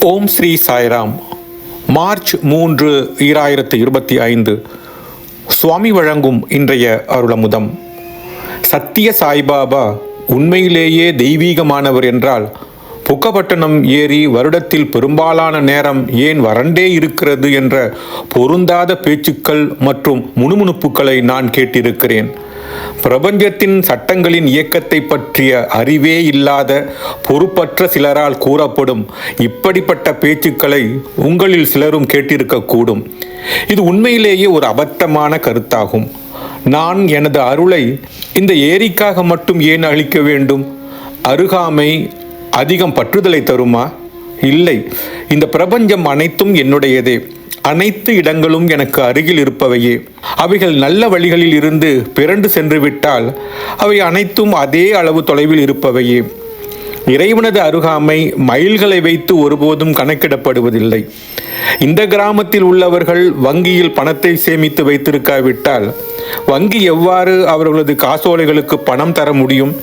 ஓம் Sri Sairam. March மூன்று ஈராயிரத்து இருபத்தி ஐந்து. சுவாமி வழங்கும் இன்றைய அருளமுதம். சத்திய சாய்பாபா உண்மையிலேயே தெய்வீகமானவர் என்றால் புக்கபட்டணம் ஏறி வருடத்தில் பெரும்பாலான நேரம் ஏன் வறண்டே இருக்கிறது என்ற பொருந்தாத பேச்சுக்கள் மற்றும் முணுமுணுப்புகளை நான் கேட்டிருக்கிறேன். பிரபஞ்சத்தின் சட்டங்களின் இயக்கத்தை பற்றிய அறிவே இல்லாத பொறுப்பற்ற சிலரால் கூறப்படும் இப்படிப்பட்ட பேச்சுக்களை உங்களில் சிலரும் கேட்டிருக்கக்கூடும். இது உண்மையிலேயே ஒரு அபத்தமான கருத்தாகும். நான் எனது அருளை இந்த ஏரிக்காக மட்டும் ஏன் அளிக்க வேண்டும்? அருகாமை அதிகம் பற்றுதலை தருமா? இல்லை. இந்த பிரபஞ்சம் அனைத்தும் என்னுடையதே. அனைத்து இடங்களும் எனக்கு அருகில் இருப்பவையே. அவைகள் நல்ல வழிகளில் இருந்து பிறண்டு சென்று விட்டால் அவை அனைத்தும் அதே அளவு தொலைவில் இருப்பவையே. இறைவனது அருகாமை மைல்களை வைத்து ஒருபோதும் கணக்கிடப்படுவதில்லை. இந்த கிராமத்தில் உள்ளவர்கள் வங்கியில் பணத்தை சேமித்து வைத்திருக்காவிட்டால் வங்கி எவ்வாறு அவர்களது காசோலைகளுக்கு பணம் தர முடியும்?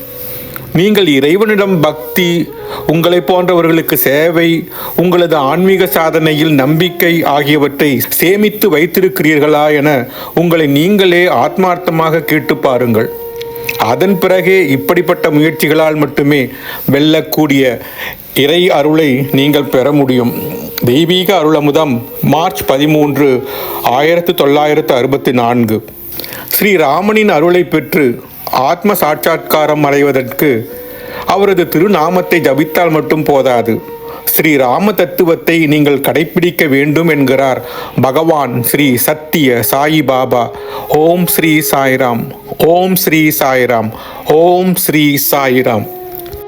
நீங்கள் இறைவனிடம் பக்தி உங்களை போன்றவர்களுக்கு சேவை உங்களது ஆன்மீக சாதனையில் நம்பிக்கை ஆகியவற்றை சேமித்து வைத்திருக்கிறீர்களா என உங்களை நீங்களே ஆத்மார்த்தமாக கேட்டு பாருங்கள். அதன் பிறகே இப்படிப்பட்ட முயற்சிகளால் மட்டுமே வெல்லக்கூடிய இறை அருளை நீங்கள் பெற முடியும். தெய்வீக அருளமுதம் மார்ச் பதிமூன்று ஆயிரத்து தொள்ளாயிரத்து அறுபத்தி நான்கு. ஸ்ரீ ராமனின் அருளை பெற்று ஆத்ம சாட்சா்காரம் அடைவதற்கு அவரது திருநாமத்தை ஜபித்தால் மட்டும் போதாது. ஸ்ரீ ராம தத்துவத்தை நீங்கள் கடைப்பிடிக்க வேண்டும் என்கிறார் பகவான் ஸ்ரீ சத்திய சாயி பாபா. ஓம் ஸ்ரீ சாய்ராம். ஓம் ஸ்ரீ சாய்ராம். ஓம் ஸ்ரீ சாய்ராம்.